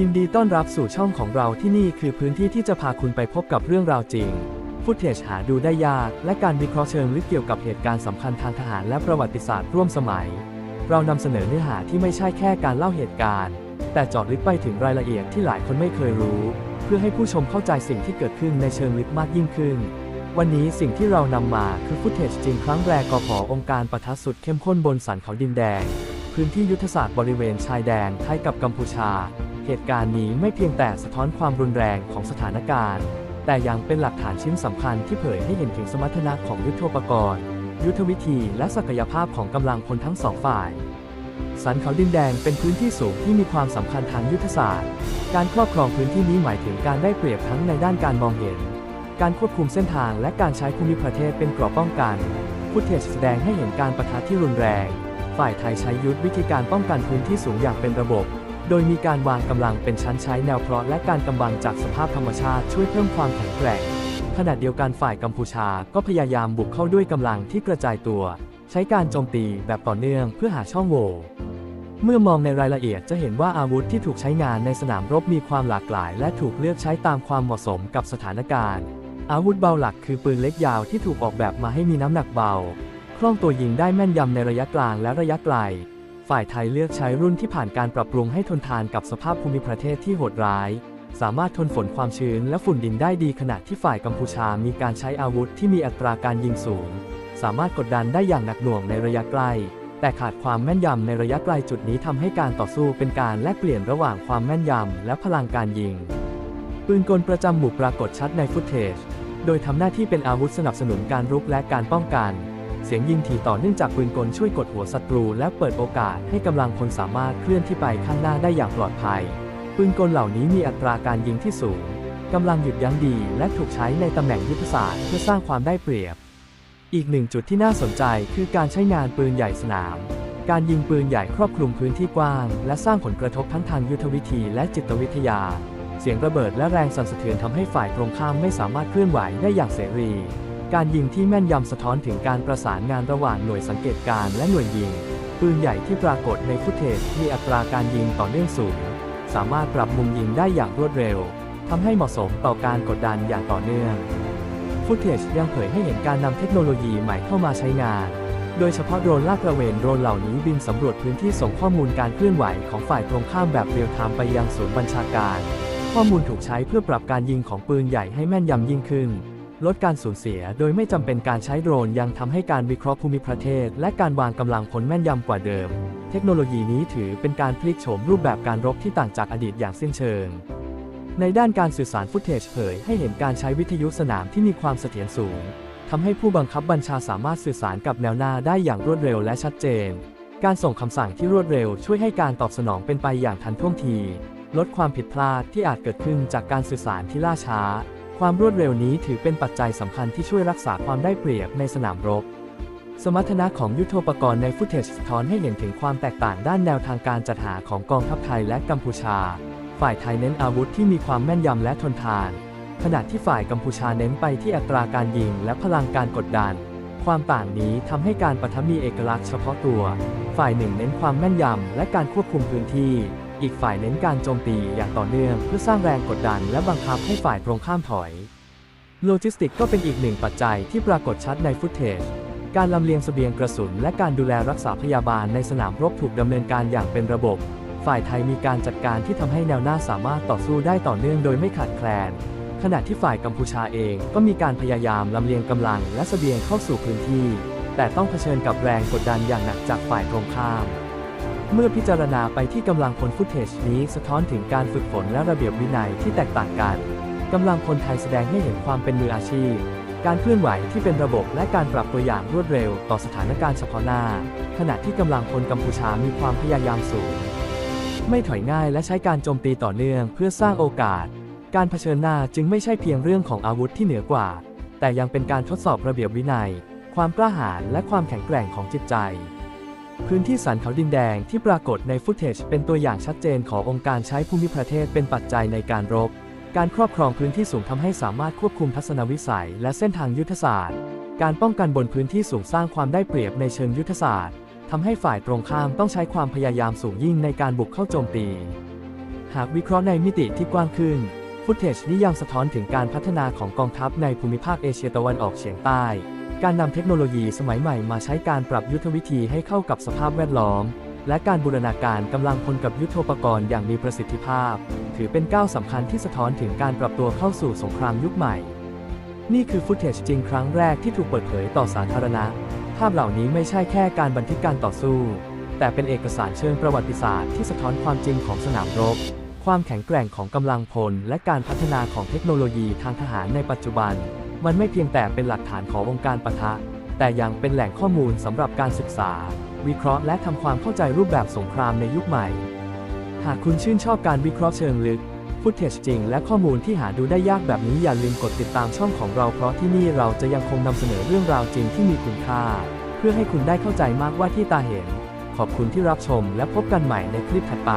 ยินดีต้อนรับสู่ช่องของเราที่นี่คือพื้นที่ที่จะพาคุณไปพบกับเรื่องราวจริง ฟุตเทจหาดูได้ยาก และการวิเคราะห์เชิงลึกเกี่ยวกับเหตุการณ์สำคัญทางทหารและประวัติศาสตร์ร่วมสมัย เรานำเสนอเนื้อหาที่ไม่ใช่แค่การเล่าเหตุการณ์ แต่เจาะลึกไปถึงรายละเอียดที่หลายคนไม่เคยรู้ เพื่อให้ผู้ชมเข้าใจสิ่งที่เกิดขึ้นในเชิงลึกมากยิ่งขึ้น วันนี้สิ่งที่เรานำมาคือฟุตเทจจริงครั้งแรกกพองค์การปะทะสุดเข้มข้นบนสันเขาดินแดง พื้นที่ยุทธศาสตร์บริเวณชายแดนไทยกับกัมพูชา เหตุการณ์นี้ไม่เพียงแต่สะท้อนความรุนแรงของสถานการณ์ แต่ยังเป็นหลักฐานชิ้นสำคัญที่เผยให้เห็นถึงสมรรถนะของยุทโธปกรณ์ ยุทธวิธีและศักยภาพของกำลังพลทั้งสองฝ่าย สันเขาดินแดงเป็นพื้นที่สูงที่มีความสำคัญทางยุทธศาสตร์ การครอบครองพื้นที่นี้หมายถึงการได้เปรียบทั้งในด้านการมองเห็น การควบคุมเส้นทางและการใช้ภูมิประเทศเป็นเกราะป้องกันฟุตเทจแสดงให้เห็นการประทะที่รุนแรง ฝ่ายไทยใช้ยุทธวิธีการป้องกันพื้นที่สูงอย่างเป็นระบบ โดยมีการวางกำลังเป็นชั้นใช้แนวเพราะและการกำบังจากสภาพธรรมชาติช่วยเพิ่มความแข็งแกร่งขณะเดียวกันฝ่ายกัมพูชาก็พยายามบุกเข้าด้วยกำลังที่กระจายตัว ใช้การโจมตีแบบต่อเนื่องเพื่อหาช่องโหว่เมื่อมองในรายละเอียดจะเห็นว่าอาวุธที่ถูกใช้งานในสนามรบมีความหลากหลาย และถูกเลือกใช้ตามความเหมาะสมกับสถานการณ์ อาวุธเบาหลักคือปืนเล็กยาวที่ถูกออกแบบมาให้มีน้ำหนักเบา คล่องตัวยิงได้แม่นยำในระยะกลางและระยะไกล ฝ่ายไทยเลือกใช้รุ่นที่ผ่านการปรับปรุงให้ทนทานกับสภาพภูมิประเทศที่โหดร้าย สามารถทนฝนความชื้นและฝุ่นดินได้ดีขณะที่ฝ่ายกัมพูชามีการใช้อาวุธที่มีอัตราการยิงสูง สามารถกดดันได้อย่างหนักหน่วงในระยะใกล้แต่ขาดความแม่นยำในระยะไกลจุดนี้ทำให้การต่อสู้เป็นการแลกเปลี่ยนระหว่างความแม่นยำและพลังการยิง ปืนกลประจำหมู่ปรากฏชัดในฟุตเทจ โดยทำหน้าที่เป็นอาวุธสนับสนุนการรุกและการป้องกัน เสียงยิงถี่ต่อเนื่องจากปืนกลช่วยกดหัวศัตรู และเปิดโอกาสให้กำลังพลสามารถเคลื่อนที่ไปข้างหน้าได้อย่างปลอดภัย ปืนกลเหล่านี้มีอัตราการยิงที่สูงกำลังหยุดยั้งดี และถูกใช้ในตำแหน่งยุทธศาสตร์เพื่อสร้างความได้เปรียบ อีกหนึ่งจุดที่น่าสนใจคือการใช้งานปืนใหญ่สนาม การยิงปืนใหญ่ครอบคลุมพื้นที่กว้าง และสร้างผลกระทบทั้งทางยุทธวิธีและจิตวิทยา เสียงระเบิดและแรงสั่นสะเทือนทำให้ฝ่ายตรงข้ามไม่สามารถเคลื่อนไหวได้อย่างเสรี การยิงที่แม่นยำสะท้อนถึงการประสานงานระหว่างหน่วยสังเกตการณ์และหน่วยยิง ปืนใหญ่ที่ปรากฏในฟุตเทจมีอัตราการยิงต่อเนื่องสูง สามารถปรับมุมยิงได้อย่างรวดเร็วทำให้เหมาะสมต่อการกดดันอย่างต่อเนื่องฟุตเทจยังเผยให้เห็นการนำเทคโนโลยีใหม่เข้ามาใช้งาน โดยเฉพาะโดรนลาดตระเวนโดรนเหล่านี้บินสำรวจพื้นที่ส่งข้อมูลการเคลื่อนไหวของฝ่ายตรงข้ามแบบเรียลไทม์ไปยังศูนย์บัญชาการ ข้อมูลถูกใช้เพื่อปรับการยิงของปืนใหญ่ให้แม่นยำยิ่งขึ้น ลดการสูญเสีย โดยไม่จำเป็นการใช้โดรนยังทำให้การวิเคราะห์ภูมิประเทศ และการวางกำลังพลแม่นยำกว่าเดิม เทคโนโลยีนี้ถือเป็นการพลิกโฉมรูปแบบการรบที่ต่างจากอดีตอย่างสิ้นเชิง ในด้านการสื่อสารฟุตเทจเผยให้เห็นการใช้วิทยุสนามที่มีความเสถียรสูงทำให้ผู้บังคับบัญชาสามารถสื่อสารกับแนวหน้าได้อย่างรวดเร็วและชัดเจน การส่งคำสั่งที่รวดเร็วช่วยให้การตอบสนองเป็นไปอย่างทันท่วงที ลดความผิดพลาดที่อาจเกิดขึ้นจากการสื่อสารที่ล่าช้า ความรวดเร็วนี้ถือเป็นปัจจัยสำคัญที่ช่วยรักษาความได้เปรียบในสนามรบ สมรรถนะของยุทโธปกรณ์ในฟุตเทจสะท้อนให้เห็นถึงความแตกต่างด้านแนวทางการจัดหาของกองทัพไทยและกัมพูชา ฝ่ายไทยเน้นอาวุธที่มีความแม่นยำและทนทาน ขณะที่ฝ่ายกัมพูชาเน้นไปที่อัตราการยิงและพลังการกดดัน ความต่างนี้ทำให้การปะทะมีเอกลักษณ์เฉพาะตัว ฝ่ายหนึ่งเน้นความแม่นยำและการควบคุมพื้นที่ อีกฝ่ายเน้นการโจมตีอย่างต่อเนื่องเพื่อสร้างแรงกดดันและบังคับให้ฝ่ายตรงข้ามถอย โลจิสติกก็เป็นอีกหนึ่งปัจจัยที่ปรากฏชัดในฟุตเทจ การลำเลียงเสบียงกระสุน และการดูแลรักษาพยาบาลในสนามรบถูกดำเนินการอย่างเป็นระบบ ฝ่ายไทยมีการจัดการที่ทำให้แนวหน้าสามารถต่อสู้ได้ต่อเนื่องโดยไม่ขาดแคลน ขณะที่ฝ่ายกัมพูชาเองก็มีการพยายามลำเลียงกำลังและเสบียงเข้าสู่พื้นที่ แต่ต้องเผชิญกับแรงกดดันอย่างหนักจากฝ่ายตรงข้าม เมื่อพิจารณาไปที่กำลังพลฟุตเทจนี้สะท้อนถึงการฝึกฝนและระเบียบวินัยที่แตกต่างกันกำลังพลไทยแสดงให้เห็นความเป็นมืออาชีพ การเคลื่อนไหวที่เป็นระบบและการปรับตัวอย่างรวดเร็วต่อสถานการณ์เฉพาะหน้า ขณะที่กำลังพลกัมพูชามีความพยายามสูง ไม่ถอยง่ายและใช้การโจมตีต่อเนื่องเพื่อสร้างโอกาส การเผชิญหน้าจึงไม่ใช่เพียงเรื่องของอาวุธที่เหนือกว่า แต่ยังเป็นการทดสอบระเบียบวินัย ความกล้าหาญและความแข็งแกร่งของจิตใจ พื้นที่สันเขาดินแดงที่ปรากฏในฟุตเทจเป็นตัวอย่างชัดเจนขององค์การใช้ภูมิประเทศเป็นปัจจัยในการรบ การครอบครองพื้นที่สูงทำให้สามารถควบคุมทัศนวิสัย และเส้นทางยุทธศาสตร์ การป้องกันบนพื้นที่สูงสร้างความได้เปรียบในเชิงยุทธศาสตร์ทำให้ฝ่ายตรงข้ามต้องใช้ความพยายามสูงยิ่งในการบุกเข้าโจมตี หากวิเคราะห์ในมิติที่กว้างขึ้น ฟุตเทจนี้ยังสะท้อนถึงการพัฒนาของกองทัพในภูมิภาคเอเชียตะวันออกเฉียงใต้ การนำเทคโนโลยีสมัยใหม่มาใช้การปรับยุทธวิธีให้เข้ากับสภาพแวดล้อม และการบูรณาการกำลังพลกับยุทโธปกรณ์อย่างมีประสิทธิภาพ ถือเป็นก้าวสำคัญที่สะท้อนถึงการปรับตัวเข้าสู่สงครามยุคใหม่ นี่คือฟุตเทจจริงครั้งแรกที่ถูกเปิดเผยต่อสาธารณะ ภาพเหล่านี้ไม่ใช่แค่การบันทึกการต่อสู้ แต่เป็นเอกสารเชิงประวัติศาสตร์ที่สะท้อนความจริงของสนามรบ ความแข็งแกร่งของกำลังพล และการพัฒนาของเทคโนโลยีทางทหารในปัจจุบัน มันไม่เพียงแต่เป็นหลักฐานของวงการปะทะ แต่ยังเป็นแหล่งข้อมูลสำหรับการศึกษา วิเคราะห์และทำความเข้าใจรูปแบบสงครามในยุคใหม่ หากคุณชื่นชอบการวิเคราะห์เชิงลึกฟุตเทจจริงและข้อมูลที่หาดูได้ยากแบบนี้อย่าลืมกดติดตามช่องของเราเพราะที่นี่เราจะยังคงนำเสนอเรื่องราวจริงที่มีคุณค่า เพื่อให้คุณได้เข้าใจมากว่าที่ตาเห็น ขอบคุณที่รับชมและพบกันใหม่ในคลิปถัดไป